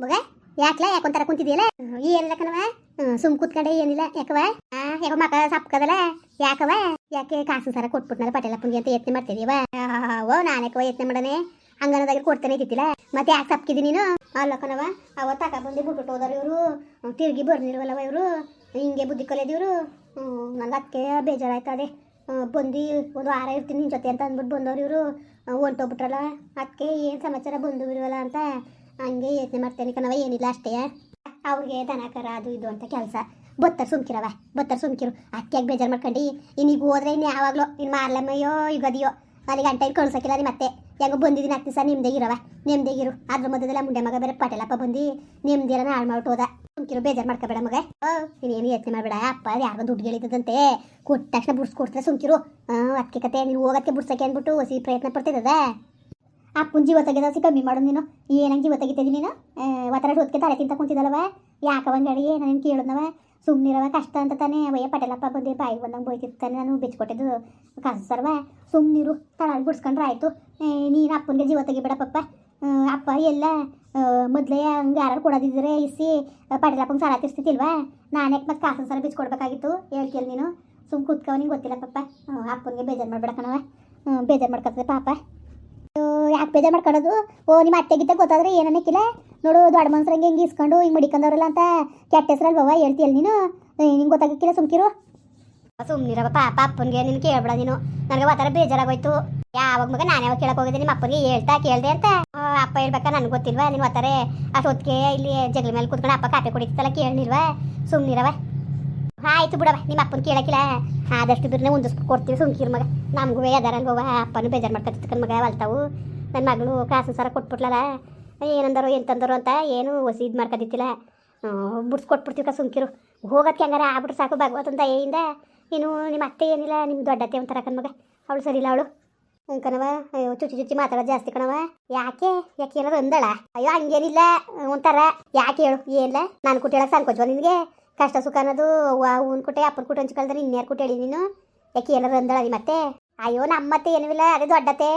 ಮಗ, ಯಾಕ್ಲ ಯಾಕೊಂತರ ಕುಂತಿದೆಯಲ್ಲ? ಏನಿಲ್ಲ ಕಣವ ಸುಮ್ ಕುತ್ಕಡೆ, ಏನಿಲ್ಲ, ಯಾಕವ? ಆ, ಯಾಕ ಮಕ ಸಪ್ಕದಲ್ಲ? ಯಾಕವ? ಯಾಕೆ ಕಾಸು ಸರ ಕೊಟ್ಬಿಟ್ನಲ್ಲ ಪಟೇಲಪ್ಪನಿಗೆ ಅಂತ ಯತ್ನೆ ಮಾಡ್ತಿದೀವ? ಓ ನಾನಕ್ಕವ ಯತ್ನೆ ಮಾಡನೆ ಅಂಗನದಾಗ ಕೊಡ್ತಾನೆ ಇದ್ದಿತ್ತಿಲ್ಲ ಮತ್ತೆ ಯಾಕೆ ಸಪ್ಕಿದಿ ನೀನು? ಅಲ್ಲ ಕಣವ ಅವ ತಕ ಬಂದು ಬಿಟ್ಬಿಟ್ಟು ಹೋದರು ಇವರು. ತಿರುಗಿ ಬರ್ನಿಲ್ವಲ್ಲವ ಇವರು? ಹಿಂಗೆ ಬುದ್ಧಿ ಕಲಿಯೋದಿವ್ರು ನಂಗೆ ಅದಕ್ಕೆ ಅದೇ ಬಂದು ಒಂದು ವಾರ ಇರ್ತೀನಿ ನಿನ್ನ ಜೊತೆ ಅಂತ ಅಂದ್ಬಿಟ್ಟು ಬಂದವ್ರು ಇವರು. ಹೊಂಟೋಗ್ಬಿಟ್ರಲ್ಲ ಅದಕ್ಕೆ ಏನು ಸಮಾಚಾರ ಬಂದು ಇರುವಲ್ಲ ಅಂತ ಹಂಗೆ ಯೋಚನೆ ಮಾಡ್ತೇನೆ ಕಣವ ಏನಿಲ್ಲ ಅಷ್ಟೇ. ಅವ್ರಿಗೆ ದನ, ಕರ, ಅದು ಇದು ಅಂತ ಕೆಲಸ. ಬತ್ತರ್ ಸುಮ್ಕಿರವ ಬತ್ತರ್ ಸುಮ್ಕಿರು. ಅಕ್ಕಿಯಾಗಿ ಬೇಜಾರು ಮಾಡ್ಕೊಂಡು, ಇನ್ನೀಗ ಹೋದ್ರೆ ಇನ್ನು ಯಾವಾಗಲೋ ಇನ್ನು ಮಾರ್ಲಮ್ಮಯ್ಯೋ ಯುಗದಿಯೋ ಅಲ್ಲಿ ಗಂಟೆ ಕಳ್ಸೋಕಿಲ್ಲ ರೀ ಮತ್ತೆ. ಯಾಕೋ ಬಂದಿದ್ದೀನಿ ಹತ್ತು ದಿವಸ ನಿಮ್ದೇಗಿರವ ಇರು. ಅದ್ರ ಮಧ್ಯದಲ್ಲ ಮುಂಡೆ ಮಗ ಬೇರೆ ಪಟೇಲಪ್ಪ ಬಂದು ನಿಮ್ದಿರ ಹಾಳು ಮಾಡ್ಬಿಟ್ಟು ಹೋದ. ಸುಮ್ಕಿರು, ಬೇಜಾರು ಮಾಡ್ಕೋಬೇಡ ಮಗ. ನೀನೇನು ಯೋಚನೆ ಮಾಡಬೇಡ, ಅಪ್ಪ ಯಾರೋ ದುಡ್ಡು ಗೆಳಿತದಂತೆ ಕೊಟ್ಟ ತಕ್ಷಣ ಬುಡ್ಸ್ಕೊಡ್ತಾರೆ ಸುಮ್ಕಿರು. ಅದಕ್ಕೆ ಕತೆ ನೀವು ಹೋಗೋಕ್ಕೆ ಬುಡ್ಸಕ್ಕೆ ಅಂದ್ಬಿಟ್ಟು ಹೊಸಿ ಪ್ರಯತ್ನ ಪಡ್ತಿದ್ದದ. ಅಪ್ಪನ ಜೀವ ತೆಗೆದಾಸಿ ಕಮ್ಮಿ ಮಾಡು ನೀನು. ಏನಂಗೆ ಜೀವ ನೀನು? ಒತ್ತರ ಹೊತ್ತಿಗೆ ತಲೆ ತಿಂತ ಕುಂತಿದ್ದಲ್ಲವ ಒಂದು ಅಡಿಗೆ ನಾನು ಕೇಳಿದ್ನವ? ಸುಮ್ಮನಿರವ ಕಷ್ಟ ಅಂತ ತಾನೇ ಅವಯ್ಯ ಪಟೇಲಪ್ಪ ಬಂದು, ಬಾಯಿಗೆ ಬಂದಂಗೆ ಬೋಯ್ತಿರ್ತಾನೆ ನಾನು ಬಿಚ್ಕೊಟ್ಟಿದ್ದು ಕಾಸು ಸರ್ವ ಸುಮ್ಮನಿರು ತಳಲ್ಲಿ ಬಿಡ್ಸ್ಕೊಂಡ್ರೆ ಆಯಿತು ನೀನು ಅಪ್ಪನಿಗೆ ಜೀವ ತೆಗಿಬೇಡ ಪಪ್ಪ ಅಪ್ಪ, ಎಲ್ಲ ಮೊದಲೇ ಹಂಗೆ ಯಾರು ಕೊಡೋದಿದ್ರೆ ಇಸಿ ಪಟೇಲಪ್ಪಂಗೆ ಸಾಲ ತಿರ್ಸ್ತಿತ್ತಿಲ್ವಾ ನಾನು ಯಾಕೆ ಮತ್ತೆ ಕಾಸು ಸರ ಬಿಚ್ಕೊಡ್ಬೇಕಾಗಿತ್ತು? ಹೇಳ್ಕೇಳಿ ನೀನು. ಸುಮ್ಮ ಕೂತ್ಕವ ನಿಂಗೆ ಗೊತ್ತಿಲ್ಲ ಪಪ್ಪ ಅಪ್ಪನಿಗೆ ಬೇಜಾರು ಮಾಡ್ಬೇಡ ಬೇಜಾರು ಮಾಡ್ಕೊತದೆ ಪಾಪ. ಯಾಕೆ ಬೇಜಾರು ಮಾಡ್ಕೊಳ್ಳೋದು ಓ, ನಿಮ್ಮ ಅತ್ತೆಗಿದ್ದ ಗೊತ್ತಾದ್ರೆ ಏನನ್ನಕ್ಕಿಲ್ಲ ನೋಡು, ದೊಡ್ಡ ಮನ್ಸರಂಗೆ ಹಿಂಗೆ ಇಸ್ಕೊಂಡು ಹಿಂಗೆ ಮಡಿಕೊಂಡವ್ರಲ್ಲ ಅಂತ ಕೆಟ್ಟ ಹೆಸ್ರಲ್ವವ ಹೇಳ್ತೀಯಲ್ಲ ನೀನು? ನಿಂಗೆ ಗೊತ್ತಾಗಕ್ಕಿಲ್ಲ ಸುಮ್ಕಿರು. ಸುಮ್ಮನಿರವ ಪಾಪ, ಅಪ್ಪನಿಗೆ ನಿನ್ ಕೇಳ್ಬೇಡ ನೀನು. ನನಗೆ ಒಂಥರ ಬೇಜಾರಾಗೋಯ್ತು. ಯಾವಾಗ ಮಗ ನಾನು ಯಾವಾಗ ಕೇಳಕ್ ಹೋಗಿದ್ದೆ ನಿಮ್ಮ ಅಪ್ಪನಿಗೆ ಹೇಳ್ತಾ ಕೇಳ್ದೆ ಅಂತ. ಅಪ್ಪ ಹೇಳ್ಬೇಕಾ, ನನಗೆ ಗೊತ್ತಿಲ್ವಾ? ನೀನು ಒತ್ತಾರೆ ಅಷ್ಟೊತ್ತಿಗೆ ಇಲ್ಲಿ ಜಗಳ ಮೇಲೆ ಕೂತ್ಕೊಂಡು ಅಪ್ಪ ಕಾಫಿ ಕುಡಿತಲ್ಲ ಕೇಳಿಲ್ವಾ ಸುಮ್ಮನಿರವ ಆಯ್ತು ಬಿಡವ ನಿಮ್ಮ ಅಪ್ಪನ ಕೇಳಕ್ಕಿಲ್ಲ. ಆದಷ್ಟು ಬಿರ್ನೆ ಒಂದು ಕೊಡ್ತೀವಿ ಸುಮ್ಕಿರ್ ಮಗ. ನಮಗೂ ಅದಾರಲ್ವ ಅಪ್ಪನೂ ಬೇಜಾರು ಮಾಡ್ಕೊತಿತ್ತು ಮಗ ಅಲ್ತಾವು ನನ್ನ ಮಗಳು ಕಾಸು ಸರ ಕೊಟ್ಬಿಟ್ಲಲ್ಲ, ಏನಂದರು ಎಂತಂದರು ಅಂತ ಏನು ಹೊಸಿ ಇದು ಮಾಡ್ಕೊತಿತ್ತಿಲ್ಲ ಬಿಡ್ಸ್ಕೊಟ್ಬಿಡ್ತೀವಿ ಸುಮ್ಕಿರು. ಹೋಗೋದಕ್ಕೆ ಹಂಗಾರ ಆಗ್ಬಿಟ್ರೆ ಸಾಕು ಭಗವತನ ಏಯಿಂದ ಇನ್ನು ನಿಮ್ಮ ಅತ್ತೆ ಏನಿಲ್ಲ, ನಿಮ್ಮ ದೊಡ್ಡತ್ತೆ ಒಂಥರ ಕಣ್ಮಗ ಅವಳು ಸರಿ ಇಲ್ಲ ಅವಳು. ಹ್ಞೂ ಅಯ್ಯೋ, ಚುಚ್ಚಿ ಚುಚ್ಚಿ ಮಾತಾಡೋದು ಜಾಸ್ತಿ ಕಣವ ಯಾಕೆ ಯಾಕೆ ಏನಾದ್ರು ಅಂದಳ? ಅಯ್ಯೋ, ಹಂಗೇನಿಲ್ಲ, ಒಂಥರ. ಯಾಕೆ ಹೇಳು, ಏನಿಲ್ಲ. ನಾನು ಕುಟ್ಟಿ ಹೇಳಕ್ಕೆ ಸಾನ್ಕೋಜ್ವ ನಿನಗೆ? ಕಷ್ಟ ಸುಖ ಅನ್ನೋದು ಅವ್ನ ಕುಟ್ಟೆ ಅಪ್ಪನ ಕುಟ್ಟೆ ಹಂಚ್ಕೊಳ್ದ್ರೆ ಇನ್ಯಾರು ಕುಟ್ಟಿ ಹೇಳಿ ನೀನು? ಯಾಕೆ ಏನಾರು ಅಂದಳ ನೀ ಮತ್ತೆ? ಅಯ್ಯೋ ನಮ್ಮತ್ತೆ ಏನೂ ಅದೇ ದೊಡ್ಡತೆ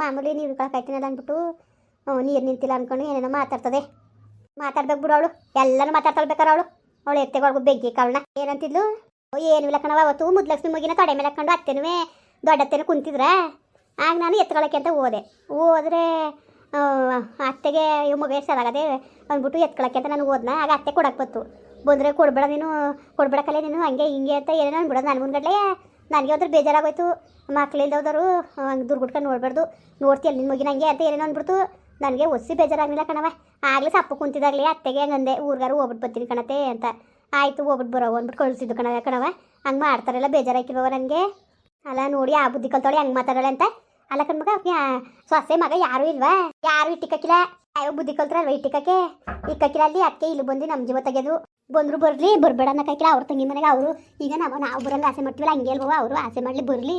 ಮಾಮೂಲಿ ನೀರು ಕಳ್ಕಾಯ್ತೀನಲ್ಲ ಅಂದ್ಬಿಟ್ಟು ನೀರು ನಿಂತಿಲ್ಲ ಅನ್ಕೊಂಡು ಏನೇನೋ ಮಾತಾಡ್ತದೆ. ಮಾತಾಡ್ಬೇಕು ಬಿಡು ಅವಳು ಎಲ್ಲನೂ ಮಾತಾಡ್ಕೊಳ್ಬೇಕಾರೆ ಅವಳು. ಅವಳು ಎತ್ತೆಗೊಳಗು ಬೆಂಕಿ ಕಾಳನ್ನ. ಏನಂತಿದ್ಲು? ಓ, ಏನು ಇಲ್ಲ ಕಣವ ಅವತ್ತು ಮುದ್ಲಕ್ಷ್ಮಿ ಮಗಿನ ತೊಡೆ ಮೇಲೆ ಹಾಕೊಂಡು ಅತ್ತೆನೂ ದೊಡ್ಡತ್ತೇನು ಕುಂತಿದ್ರ? ಆಗ ನಾನು ಎತ್ಕೊಳಕ್ಕೆ ಅಂತ ಹೋದೆ. ಹೋದ್ರೆ ಅತ್ತೆಗೆ ಮಗ ಎಷ್ಟಾಗದೆ ಅಂದ್ಬಿಟ್ಟು ಎತ್ಕೊಳಕ್ಕೆ ಅಂತ ನಾನು ಹೋದ್ನ. ಆಗ ಅತ್ತೆ ಕೊಡಕ್ಕೆ ಬತ್ತು ಬಂದರೆ ಕೊಡ್ಬೇಡ ನೀನು, ಕೊಡ್ಬೇಡ ಕಲೆ ನೀನು, ಹಂಗೆ ಹಿಂಗೆ ಅಂತ ಏನೇನೋ ಅನ್ಬಿಡೋದು ನಾನು ಮುಂದ್ಗಡೆ ನನಗೆ ಅದ್ರ ಬೇಜಾರಾಗೋಯ್ತು. ಮಕ್ಳಿಲ್ದವ್ರು ಹಂಗೆ ದುರ್ಗುಟ್ಕೊಂಡು ನೋಡ್ಬಾರ್ದು. ನೋಡ್ತಿ ನಿನ್ನ ಮಗಿನ ಹಂಗೆ ಅಂತ ಏನೇನೋ ಅನ್ಬಿಡ್ತು ನನಗೆ ಒಸಿ ಬೇಜಾರಾಗಲಿಲ್ಲ ಕಣವ ಆಗಲೇ ಸಪ್ಪು ಕುಂತಿದಾಗಲಿ, ಅತ್ತೆಗೆ ಹಂಗಂದೆ, ಊರ್ಗಾರು ಹೋಗ್ಬಿಟ್ಟು ಬರ್ತೀನಿ ಕಣತೆ ಅಂತ. ಆಯಿತು ಹೋಗ್ಬಿಟ್ಟು ಬರೋ ಅಂದ್ಬಿಟ್ಟು ಕಳಿಸಿದ್ದು ಕಣವ ಕಣವ ಹಂಗೆ ಮಾಡ್ತಾರಲ್ಲ ಬೇಜಾರಾಕಿಲ್ವ ನನಗೆ. ಅಲ್ಲ ನೋಡಿ, ಆ ಬುದ್ಧಿ ಕಲ್ತೋಳಿ ಹಂಗೆ ಮಾತಾಡೋಳೆ ಅಂತ. ಅಲ್ಲ ಕಣ್ಮಗ ಸೊಸೆ ಮಗ ಯಾರು ಇಲ್ವಾ? ಯಾರು ಇಟ್ಟಿಕ್ಕಿಲ್ಲ ಯಾವ ಬುದ್ಧಿ ಕಲ್ತಾರಲ್ವ ಇಟ್ಟಿಕ್ಕಕ್ಕೆ? ಇಕ್ಕಕ್ಕಿಲ್ಲ ಅಲ್ಲಿ ಅಕ್ಕೆ ಇಲ್ಲಿ ಬಂದು ನಮ್ಮ ಜೀವ ತೆಗೆದು. ಬಂದ್ರು ಬರ್ಲಿ, ಬರ್ಬೇಡ ಅನ್ನಕ್ಕಾಗಿಲ್ಲ ಅವ್ರ ತಂಗಿ ಮನೆಗೆ. ಅವರು ಈಗ ನಾವು ನಾವು ಬರಲ್ಲ ಆಸೆ ಮಾಡ್ತೀವಲ್ಲ, ಹಂಗೆ ಅಲ್ವ ಅವರು? ಆಸೆ ಮಾಡಲಿ, ಬರಲಿ.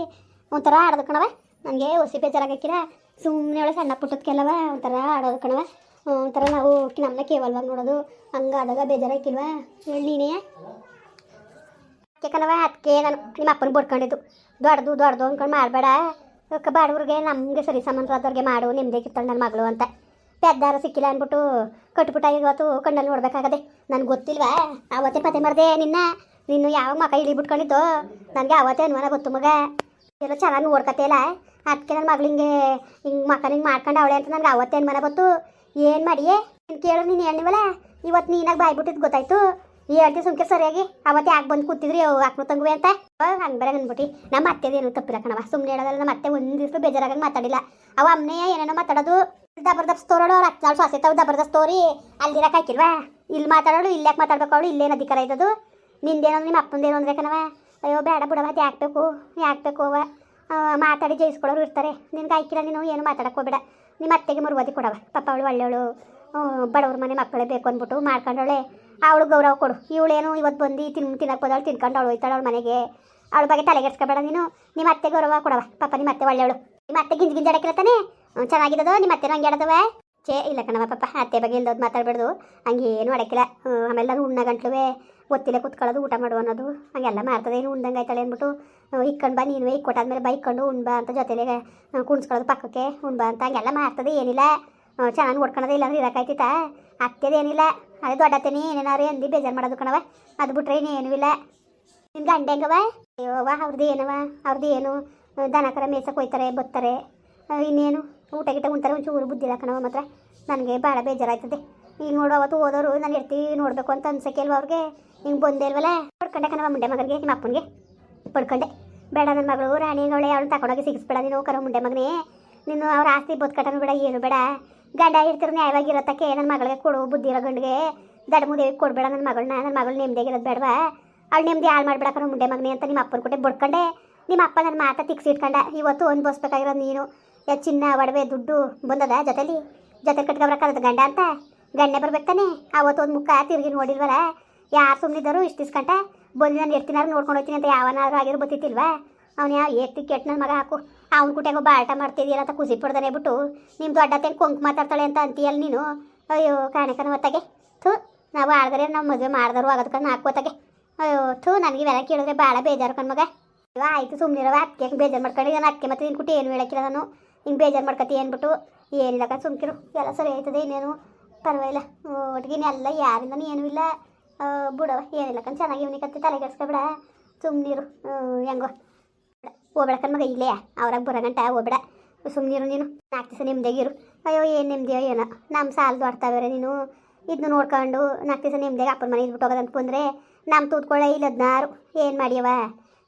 ಒಂಥರ ಆಡೋದು ಕಣವ ನನಗೆ ಹೊಸಿ ಬೇಜಾರಾಗಕ್ಕಿಲ್ಲ ಸುಮ್ಮನೆ ಒಳಗೆ ಸಣ್ಣ ಪುಟ್ಟದಕ್ಕೆಲ್ಲವ ಒಂಥರ ಆಡೋದು ಕಣವ ಒಂಥರ ನಾವು ನಮ್ಮನ್ನ ಕೇವಲವಾಗಿ ನೋಡೋದು. ಹಂಗಾದಾಗ ಬೇಜಾರಾಗಿಲ್ವ ಹೇಳಿ ನೀನೇ. ಕಣವ ಅದಕ್ಕೆ ನಾನು ನಿಮ್ಮ ಅಪ್ಪನ ಬಡ್ಕೊಂಡಿದ್ದು. ದೊಡ್ಡದು ದೊಡ್ಡದು ಅಂದ್ಕೊಂಡು ಮಾಡಬೇಡ. ಬಾಡವ್ರಿಗೆ ನಮಗೆ ಸರಿ ಸಂಬಂಧವಾದವ್ರಿಗೆ ಮಾಡು ನಿಮ್ದೇ ಕಿತ್ತಳು ನನ್ನ ಮಗಳು ಅಂತ. ಪೆದ್ದಾರ ಸಿಕ್ಕಿಲ್ಲ ಅಂದ್ಬಿಟ್ಟು ಕಟ್ಬಿಟ್ಟ ಇವತ್ತು ಕಣ್ಣಲ್ಲಿ ನೋಡ್ಬೇಕಾಗದೆ. ನನಗೆ ಗೊತ್ತಿಲ್ವಾ? ಅವತ್ತೇ ಪತ್ತೆ ಮಾಡಿದೆ ನಿನ್ನ. ನೀನು ಯಾವ ಮಕ ಇಳಿ ಬಿಟ್ಕೊಂಡಿದ್ದು ನನಗೆ ಅವತ್ತೇ ಅನುಮಾನ ಗೊತ್ತು ಮಗ. ಎಲ್ಲ ಚೆನ್ನಾಗಿ ನೋಡ್ಕತೆ ಇಲ್ಲ ಅದಕ್ಕೆ ನನ್ನ ಮಗಳು ಹಿಂಗೆ ಹಿಂಗೆ ಮಕ್ಕನ ಹಿಂಗೆ ಮಾಡ್ಕೊಂಡು ಅವಳೆ ಅಂತ ನನಗೆ ಆವತ್ತೇ ಅನುಮಾನ ಗೊತ್ತು. ಏನು ಮಾಡಿಯೇ? ನೀನು ಕೇಳು ನೀನು ಹೇಳಿವಲ್ಲ ಇವತ್ತು ನೀನಾಗ ಬಾಯ್ಬಿಟ್ಟಿದ್ದು ಗೊತ್ತಾಯ್ತು. ಹೇಳ್ತಿ ಸುಮ್ಕೆ ಸರಿಯಾಗಿ ಅವತ್ತೆ ಯಾಕೆ ಬಂದು ಕೂತಿದ್ರಿ ಅಕ್ನು ತಂಗುವೆ ಅಂತ? ಹಂಗೆ ಬರ ಅಂದ್ಬಿಟ್ಟು. ನಮ್ಮ ಅತ್ತೆದೇನು ತಪ್ಪಿಲ್ಲ ಕಣವ ಸುಮ್ಮನೆ ಹೇಳೋದಲ್ಲ ನಮ್ಮ ಅತ್ತೆ ಒಂದು ದಿವಸ ಮಾತಾಡಿಲ್ಲ. ಅವ ಅಮ್ಮನೇ ಏನೇನೋ ಮಾತಾಡೋದು. ಜಬರ್ದಸ್ತ್ ತೋರೋಳು ಅವ್ರು ಹತ್ತು ನಾಳು ಸೊಸೆ ತಾವು ತೋರಿ ಅಲ್ಲಿರಕ್ಕೆ ಹಾಕಿಲ್ವಾ? ಇಲ್ಲಿ ಮಾತಾಡೋಳು, ಇಲ್ಲಿ ಯಾಕೆ ಮಾತಾಡ್ಬೇಕು ಅವಳು? ಇಲ್ಲೇನು ಅಧಿಕಾರ ಇದ್ದದು ನಿಂದೇನೋ ನಿಮ್ಮ ಅಪ್ಪಂದೇನೋ ಅಂದ್ರೆ ಕಣವ ಅಯ್ಯೋ, ಬೇಡ ಬಿಡವ ಅದು ಯಾಕೆ ಬೇಕು? ಯಾಕೆ ಬೇಕು ಅವ ಮಾತಾಡಿ ಜಯಿಸ್ಕೊಳೋರು ಇರ್ತಾರೆ. ನಿನ್ಗೆ ಆಯ್ಕಿಲ್ಲ, ನೀನು ಏನು ಮಾತಾಡಕ್ಕೆ ಹೋಗ್ಬೇಡ. ನಿಮ್ಮ ಅತ್ತೆಗೆ ಮರುವಾದಿ ಕೊಡವ ಪಾಪ ಅವಳು ಒಳ್ಳೆಯವಳು ಬಡವ್ರ ಮನೆ ಮಕ್ಕಳೇ ಬೇಕು ಅಂದ್ಬಿಟ್ಟು ಮಾಡ್ಕೊಂಡವಳೆ. ಅವಳು ಗೌರವ ಕೊಡು. ಇವಳೇನು ಇವತ್ತು ಬಂದು ತಿನ್ ತಿನ್ನಕ್ಕೆ ಹೋದವಳು ತಿನ್ಕೊಂಡು ಅವಳು ಹೋಯ್ತಾಳೆ ಅವಳ ಮನೆಗೆ. ಅವಳ ಬಗ್ಗೆ ತಲೆಗೆಡ್ಸ್ಕೊಬೇಡ ನೀನು. ನಿಮ್ಮ ಅತ್ತೆ ಗೌರವ ಕೊಡವ ಪಾಪ ನಿಮ್ಮ ಅತ್ತೆ ಒಳ್ಳೆಯವಳು. ನಿಮ್ಮ ಅತ್ತೆ ಗಿಂಜ್ ಗಿಂಜ್ ತಾನೆ? ಹ್ಮ್, ಚೆನ್ನಾಗಿದ್ದದು? ನಿಮ್ಮ ಅತ್ತೆ ಹಂಗೆ ಆಡದವ ಚೇ ಇಲ್ಲ ಕಣವ ಪಾಪ. ಅತ್ತೆ ಬಗ್ಗೆ ಇಲ್ದೋದು ಮಾತಾಡ್ಬಾರ್ದು ಹಂಗೆ ಏನು ಆಮೇಲೆ ಅದು ಉಣ್ಣ ಗಂಟ್ಲುವೆ ಗೊತ್ತಿಲ್ಲ ಕುತ್ಕೊಳ್ಳೋದು ಊಟ ಮಾಡು ಅನ್ನೋದು. ಹಂಗೆಲ್ಲ ಮಾಡ್ತದೆ ಏನು ಉಂಡಂಗೆ ಆಯ್ತಾಳೆ ಅಂದ್ಬಿಟ್ಟು ಇಕ್ಕೊಂಡು ಬಾ ನೀನು. ಇಕ್ಕೊಟ್ಟಾದ್ಮೇಲೆ ಬೈಕೊಂಡು ಉಣ್ಬಾ ಅಂತ ಜೊತೆಲೆ ಕುಣಿಸ್ಕೊಳ್ಳೋದು ಪಕ್ಕಕ್ಕೆ. ಉಣ್ಬಾ ಅಂತ ಹಂಗೆಲ್ಲ ಮಾಡ್ತದೆ ಏನಿಲ್ಲ. ಚೆನ್ನಾಗಿ ನೋಡ್ಕೊಳೋದೇ ಇಲ್ಲಾಂದ್ರೆ ಇರೋಕ್ಕಾಯ್ತಿತ್ತಾ ಅತ್ತೆದೇನಿಲ್ಲ ಅದೇ ದೊಡ್ಡತ್ತೇನಿ, ಏನೇನಾರು ಎಂದಿ ಬೇಜಾರು ಮಾಡೋದು ಕಣವ ಅದು ಬಿಟ್ರೆ ಇನ್ನೇನೂ ಇಲ್ಲ. ನಿನ್ ಗಂಡ ಹೆಂಗವ ಅಯ್ಯೋವ ಅವ್ರದ್ದು ಏನವ ಅವ್ರದ್ದು ಏನು? ದನ ಕರ ಮೇಸಕ್ಕೆ ಹೋಯ್ತಾರೆ ಬರ್ತಾರೆ ಇನ್ನೇನು? ಊಟ ಗಿಟ ಉಂತಾರೆ ಒಂಚೂರು ಬುದ್ಧಿ ಕಣವ ಮಾತ್ರ. ನನಗೆ ಭಾಳ ಬೇಜಾರಾಯ್ತದೆ. ಈಗ ನೋಡು ಅವತ್ತು ಓದೋರು, ನಾನು ಇರ್ತೀವಿ ನೋಡಬೇಕು ಅಂತ ಅನ್ಸಕ್ಕೆ ಅಲ್ವ ಅವ್ರಿಗೆ? ಹಿಂಗೆ ಬಂದೇ ಇಲ್ವಲ್ಲ ಪಡ್ಕೊಂಡೆ ಕಣವ ಮುಂಡೆ ಮಗನಿಗೆ, ನಿಮ್ಮ ಅಪ್ಪನಿಗೆ. ಪಡ್ಕೊಂಡೆ. ಬೇಡ ನನ್ನ ಮಗಳು, ರಾಣಿ ಅವಳೆ ಅವಳು ತಗೊಂಡೋಗಿ ಸಿಗಿಸ್ಬೇಡ ನೀನು ಕರೋ ಮುಂಡೆ ಮಗನೇ. ನೀನು ಅವ್ರ ಆಸ್ತಿ ಬದುಕಟನು ಬೇಡ, ಏನು ಬೇಡ. ಗಂಡ ಇರ್ತಿರೋ ನ್ಯಾಯವಾಗಿರತ್ತಕ್ಕೆ ನನ್ನ ಮಗಳಿಗೆ ಕೊಡು ಬುದ್ಧಿ ಇರೋ ಗಂಡಿಗೆ. ಮುದೇವಿ ಕೊಡಬೇಡ ನನ್ನ ಮಗಳನ್ನ ನನ್ನ ಮಗಳು ನೆಮ್ಮದಿಯಾಗಿರೋದು ಬೇಡವಾ? ಅವ್ಳು ನೆಮ್ಮದಿ ಹಾಳು ಮಾಡ್ಬೇಡ ಕಣ ಮುಂಡೆ ಮಗನೇ ಅಂತ ನಿಮ್ಮ ಅಪ್ಪನ ಕೊಟ್ಟೆ ಬಡ್ಕೊಂಡೆ. ನಿಮ್ಮ ಅಪ್ಪ ನನ್ನ ಮಾತ ತಿಕ್ಸಿಟ್ಕೊಂಡ ಇವತ್ತು ಅನ್ಭವಿಸ್ಬೇಕಾಗಿರೋದು ನೀನು. ಯಾ ಚಿನ್ನ, ಒಡವೆ, ದುಡ್ಡು ಬಂದದ ಜೊತೆಲಿ? ಜೊತೆ ಕಟ್ಕೊಬರಕ್ಕಾಗದ ಗಂಡ ಅಂತ? ಗಂಡೆ ಬರ್ಬೇಕಾನೆ ಅವತ್ತು ಒಂದು ಮುಖ ತಿರುಗಿ ನೋಡಿಲ್ವಲ್ಲ ಯಾರು ಸುಮ್ಮನಿದ್ದರು ಇಷ್ಟು ಇಸ್ಕಂಟ ಬಂದು ನಾನು ಎತ್ತಿನಾರು ನೋಡ್ಕೊಂಡು ಹೋಗ್ತೀನಿ ಅಂತ ಯಾವನಾದ್ರು ಆಗಿರೋ ಗೊತ್ತಿತ್ತಿಲ್ವಾ ಅವ್ನು ಯಾವ ಎತ್ತಿ ಕೆಟ್ಟ ನನ್ನ ಮಗ ಹಾಕು. ಅವ್ನ ಕುಟ್ಯಾಗ ಬಾಟ ಮಾಡ್ತಿದ್ಯಲ್ಲ ಅಂತ ಖುಷಿ ಪಡ್ದಾನೆ ಬಿಟ್ಟು ನಿಮ್ಮ ದೊಡ್ಡತೆ ಕೊಂಕ್ ಮಾತಾಡ್ತಾಳೆ ಅಂತ ಅಂತೀಯಲ್ಲ ನೀನು? ಅಯ್ಯೋ ಕಾಣಿಕನ ಹೊತ್ತಾಗೆ. ಥೂ, ನಾವು ಆಳ್ದರೆ ನಾವು ಮದುವೆ ಮಾಡಿದ್ರು ಆಗೋದಕ್ಕೆ ನಾಲ್ಕು ಹೊತ್ತಾಗೆ. ಅಯ್ಯೋ, ಥೂ, ನನಗೆ ಇವೆಲ್ಲ ಕೇಳಿದ್ರೆ ಭಾಳ ಬೇಜಾರು ಕಣ್ಮಗ ಅಯ್ಯೋ, ಆಯಿತು ಸುಮ್ಮನಿರವ ಅದಕ್ಕೆ ಬೇಜಾರು ಮಾಡ್ಕೊಂಡು ನಾನು ಅಕ್ಕಿ ಮತ್ತೆ ನಿನ್ನ ಕುಟ್ಟಿ ಏನು ಹೇಳಕ್ಕಿಲ್ಲ ನಾನು? ಹಿಂಗೆ ಬೇಜಾರು ಮಾಡ್ಕೊತಿ ಅಂದ್ಬಿಟ್ಟು ಏನಿಲ್ಲ ಕಣ್ ಸುಮ್ಕಿರು ಎಲ್ಲ ಸರಿ ಆಯ್ತದೆ ಇನ್ನೇನು? ಪರವಾಗಿಲ್ಲ. ಒಟ್ಟಿಗೆ ಎಲ್ಲ ಯಾರಿಂದನೂ ಏನೂ ಇಲ್ಲ. ಬಿಡವ ಕಣ್, ಚೆನ್ನಾಗಿ ಇವನಿಗೆ ಕತ್ತಿ ಕೆಡ್ಸ್ಕೊಬೇಡ. ಸುಮ್ಮನಿರು ಹೆಂಗೋ. ಹೋಗ್ಬೇಡ ಕಣ್ಮಗ ಇಲ್ಲೇ. ಅವ್ರಾಗ ಬರೋಗಂಟ ಹೋಗ್ಬೇಡ. ಸುಮ್ಮನಿರು ನೀನು. ನಾಲ್ಕು ದಿವಸ ನೆಮ್ಮದಿಯಾಗಿರು ಅಯ್ಯೋ, ಏನು ನೆಮ್ಮದಿಯೋ ಏನೋ. ನಮ್ಮ ಸಾಲ ದೊಡ್ತಾವೇರೆ ನೀನು. ಇದನ್ನು ನೋಡ್ಕೊಂಡು ನಾಲ್ಕು ದಿವಸ ನೆಮ್ಮದಿಯಾಗಿ ಅಪ್ಪನ ಮನೆ ಇದ್ಬಿಟ್ಟು ಹೋಗೋದಂತ ಬಂದರೆ ನಮ್ಮ ತೂತ್ಕೊಳ್ಳೆ ಇಲ್ಲ ಹದಿನಾರು ಏನು ಮಾಡಿಯವ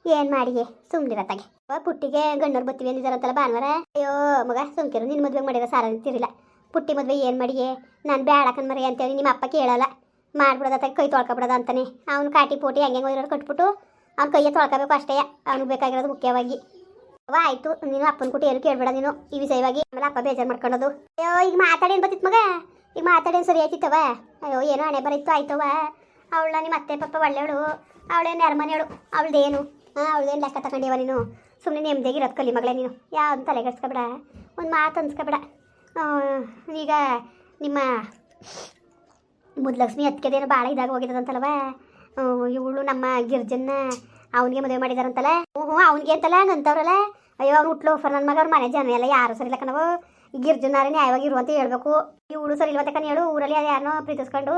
ಏನು ಮಾಡಿಯೇ? ಸುಮ್ಮನಿರತ್ತಾಗೆ ಪುಟ್ಟಿಗೆ ಗಂಡವ್ರು ಬತ್ತೀವಿ ಅಂದಿದ್ದಾರಂತಲ್ಲ ಭಾನುವಾರ. ಅಯ್ಯೋ, ಮಗ, ಸುಮ್ಕಿರು. ನಿನ್ನ ಮದುವೆ ಮಾಡಿರೋ ಸಾಲ ಅಂತಿರಲಿಲ್ಲ. ಪುಟ್ಟಿ ಮದುವೆ ಏನು ಮಾಡಿಯೇ? ನಾನು ಬೇಡಕನ್ ಮರಿ ಅಂತೇಳಿ ನಿಮ್ಮ ಅಪ್ಪ ಕೇಳಲ್ಲ. ಮಾಡ್ಬಿಡೋದ ಕೈ ತೊಳ್ಕೊಬಿಡೋದ ಅಂತಾನೆ. ಅವ್ನು ಕಾಟಿ ಪೋಟಿ ಹಂಗೆ ಹೋಗಿರೋರು ಕಟ್ಬಿಟ್ಟು ಅವ್ನ ಕೈಯ ತೊಳ್ಕೋಬೇಕು ಅಷ್ಟೇ. ಅವ್ನಿಗೆ ಬೇಕಾಗಿರೋದು ಮುಖ್ಯವಾಗಿ. ಅವ ಆಯ್ತು. ನೀನು ಅಪ್ಪನ ಕುಟಿ ಏನು ಕೇಳ್ಬೇಡ ನೀನು. ಈ ವಿಷಯವಾಗಿ ಆಮೇಲೆ ಅಪ್ಪ ಬೇಜಾರು ಮಾಡ್ಕೊಳ್ಳೋದು ಅಯ್ಯೋ, ಈಗ ಮಾತಾಡೇನು ಬತ್ತಿತ್ತು ಮಗ? ಈಗ ಮಾತಾಡೇನು ಸರಿ ಆಯ್ತಿತ್ತವ ಅಯ್ಯೋ, ಏನೋ ಹಣೆ ಬರೀತು ಆಯ್ತವ ಅವಳ ನಿಮ್ಮ ಅತ್ತೆ ಪಪ್ಪ ಒಳ್ಳೆಯವಳು. ಅವಳೇನು ನೆರಮನೆಯವಳು ಅವಳದೇನು? ಹಾಂ ಅವಳದೇನು ಲೆಕ್ಕ ತಗೊಂಡಿವ ನೀನು? ಸುಮ್ಮನೆ ನೆಮ್ಮದಿಯಾಗಿರೋದು ಕಲಿ ಮಗಳೇ ನೀನು. ಯಾವ್ದು ತಲೆಗೆಡ್ಸ್ಕೊಬೇಡ ಒಂದು ಮಾತು ಅನ್ಸ್ಕೊಬೇಡ. ಈಗ ನಿಮ್ಮ ಮುದ್ಲಕ್ಷ್ಮಿ ಅತ್ತಿಗೆದೇನು ಭಾಳ ಇದಾಗ ಹೋಗಿರೋದಂತಲ್ವ ಇವಳು ನಮ್ಮ ಗಿರ್ಜನ್ನ ಅವನಿಗೆ ಮದುವೆ ಮಾಡಿದಾರಂತಲ್ಲ ಹ್ಞೂ ಅವನಿಗೆ ಅಂತಲ್ಲ ನಂತವ್ರಲ್ಲ ಅಯ್ಯೋ, ಅವ್ನು ಹುಟ್ಲು ನನ್ನ ಮಗ, ಅವ್ರ ಮನೆ ಜನ ಎಲ್ಲ ಯಾರು ಸರಿ ಇಲ್ಲ ಕಣವು ಗಿರ್ಜನಾರೇ ನ್ಯಾಯವಾಗಿ ಇರುವಂತ ಹೇಳ್ಬೇಕು. ಇವಳು ಸರಿ ಇಲ್ವಂತ ಕಣ ಹೇಳು, ಊರಲ್ಲಿ ಅದು ಯಾರನ್ನೋ ಪ್ರೀತಿಸ್ಕೊಂಡು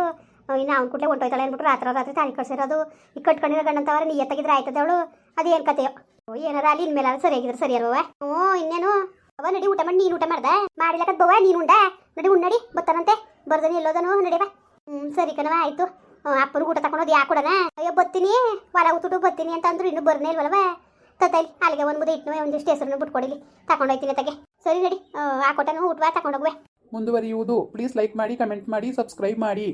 ಇನ್ನು ಅವ್ನ ಕೂಡಲೇ ಹೊಂಟೋಯ್ತಾಳೆ ಅಂದ್ಬಿಟ್ಟು ರಾತ್ರಿ ರಾತ್ರಿ ತಾಳಿ ಕಳ್ಸಿರೋದು. ಈ ಕಟ್ಕೊಂಡಿರೋ ಗಂಡಂತವ್ರೆ, ನೀ ಎತ್ತಗಿದ್ರೆ ಆಯ್ತದೆ ಅವಳು? ಅದೇನು ಕತೆಯೋ ಏನಾರ ಅಲ್ಲಿ ಇನ್ಮೇಲೆ ಸರಿಯಾಗಿದ್ರೆ ಸರಿ ಅಲ್ವ ಹ್ಞೂ ಇನ್ನೇನು? ಅವ ನಡಿ ಊಟ ಮಾಡಿ, ನೀನು ಊಟ ಮಾಡ್ದ? ಮಾಡಿಲ್ಲ ಬವ್ವ ನೀನು ಉಂಡ? ನಡಿ ಉಣ್ಣಡಿ ಬತ್ತಾನಂತೆ. ಬರ್ದನಿ ಎಲ್ಲೋದನು ನಡಿವ ಹ್ಞೂ ಸರಿ ಕಣವ ಆಯ್ತು. ಅಪ್ಪನ ಊಟ ತಗೊಂಡೋದು ಯಾಕೆ ಕೊಡನ? ಅಯ್ಯೋ ಬತ್ತೀನಿ ಹೊಲ ಊತುಟು ಬತ್ತೀನಿ ಅಂತ ಅಂದ್ರು ಇನ್ನೂ ಬರ್ನೇ ಇಲ್ವಲ್ವ? ತತ್ತೈಲಿ ಅಲ್ಲಿಗೆ ಒಂದು ಮುದ್ದೆ ಇಟ್ಟು ಒಂದಿಷ್ಟು ಹೆಸರನ್ನು ಬಿಟ್ಕೊಡಿಲಿ. ತಗೊಂಡೋಯ್ತೀನಿ ತಗೆ. ಸರಿ, ನಡಿ. ಆ ಕೊಟ್ಟನು ಊಟವಾ ತಗೊಂಡೋಗುವೆ ಮುಂದುವರಿಯುವುದು. ಪ್ಲೀಸ್ ಲೈಕ್ ಮಾಡಿ ಕಮೆಂಟ್ ಮಾಡಿ ಸಬ್ಸ್ಕ್ರೈಬ್ ಮಾಡಿ.